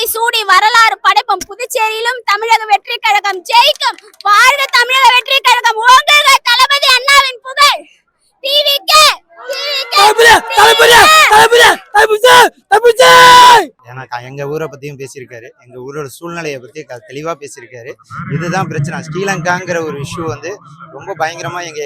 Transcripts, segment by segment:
முடிசூடி சூடி வரலாறு படைப்போம். புதுச்சேரியிலும் தமிழக வெற்றி கழகம் ஜெயிக்கும். வாழ்க தமிழக வெற்றி கழகம் ஓங்குக தளபதி அண்ணாவின் புகழ். டிவிக்கு ஏன்னா எங்க ஊரை பத்தியும் பேசியிருக்காரு. எங்க ஊரோட சூழ்நிலையை பத்தி தெளிவா பேசியிருக்காரு. இதுதான் பிரச்சனை. ஸ்ரீலங்காங்கிற ஒரு இஷ்யூ வந்து ரொம்ப பயங்கரமா எங்க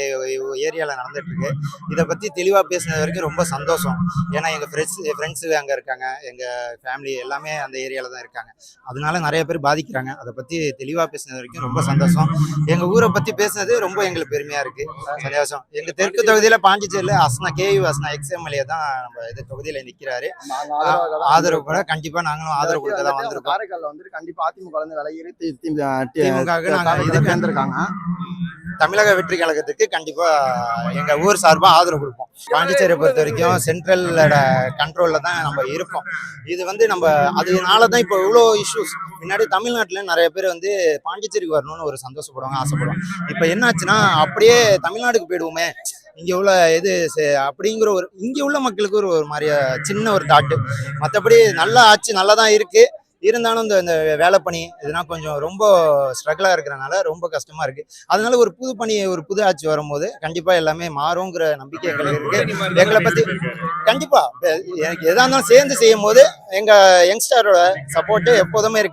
ஏரியால நடந்துட்டு இருக்கு இதை பத்தி தெளிவா பேசினது வரைக்கும் ரொம்ப சந்தோஷம். ஏன்னா எங்க ஃப்ரெண்ட்ஸ் ஃப்ரெண்ட்ஸு அங்க இருக்காங்க. எங்க ஃபேமிலி எல்லாமே அந்த ஏரியால தான் இருக்காங்க. அதனால நிறைய பேர் பாதிக்கிறாங்க. அதை பத்தி தெளிவா பேசினது வரைக்கும் ரொம்ப சந்தோஷம். எங்க ஊரை பத்தி பேசினது ரொம்ப எங்களுக்கு பெருமையா இருக்கு. சந்தோஷம். எங்க தெற்கு தொகுதியில பாண்டிச்சேரியில அஸ்னா கேயு அஸ்னா எக்ஸ்எம்எல்ஏ தான் நம்ம இது தொகுதியில நிக்கிறாரு ஆதரவு கூட கண்டிப்பா நாங்களும் ஆதரவு கொடுக்க தான் வந்திருக்கோம். காரைக்கால்ல வந்துட்டு கண்டிப்பா அதிமுக வந்து விலையேறி நாங்க இதுக்கு தமிழக வெற்றி கழகத்துக்கு கண்டிப்பா எங்க ஊர் சார்பா ஆதரவு கொடுப்போம். பாண்டிச்சேரியை பொறுத்த வரைக்கும் சென்ட்ரலோட கண்ட்ரோல்ல தான் நம்ம இருக்கோம் இது வந்து நம்ம அதனால தான் இப்போ இவ்வளோ இஷ்யூஸ் முன்னாடி தமிழ்நாட்டுல நிறைய பேர் வந்து பாண்டிச்சேரிக்கு வரணும்னு ஒரு சந்தோஷப்படுவாங்க ஆசைப்படுவாங்க. இப்போ என்னாச்சுன்னா அப்படியே தமிழ்நாடுக்கு போயிடுவோமே. இங்கே உள்ள இது அப்படிங்கிற ஒரு இங்கே உள்ள மக்களுக்கு ஒரு ஒரு மாதிரியா சின்ன ஒரு தாட்டு. மற்றபடி நல்லா ஆச்சு நல்லா தான் இருக்கு. இருந்தாலும் இந்த இந்த வேலை பணி இதெல்லாம் கொஞ்சம் ரொம்ப ஸ்ட்ரகிளாக இருக்கிறனால ரொம்ப கஷ்டமா இருக்கு. அதனால ஒரு புது பணி ஒரு புது ஆட்சி வரும்போது கண்டிப்பாக எல்லாமே மாறுங்கிற நம்பிக்கை எங்களுக்கு இருக்குது எங்களை பத்தி கண்டிப்பாக எனக்கு எதா இருந்தாலும் சேர்ந்து செய்யும் போது எங்கள் யங்ஸ்டரோட சப்போர்ட்டு எப்போதுமே இருக்கு.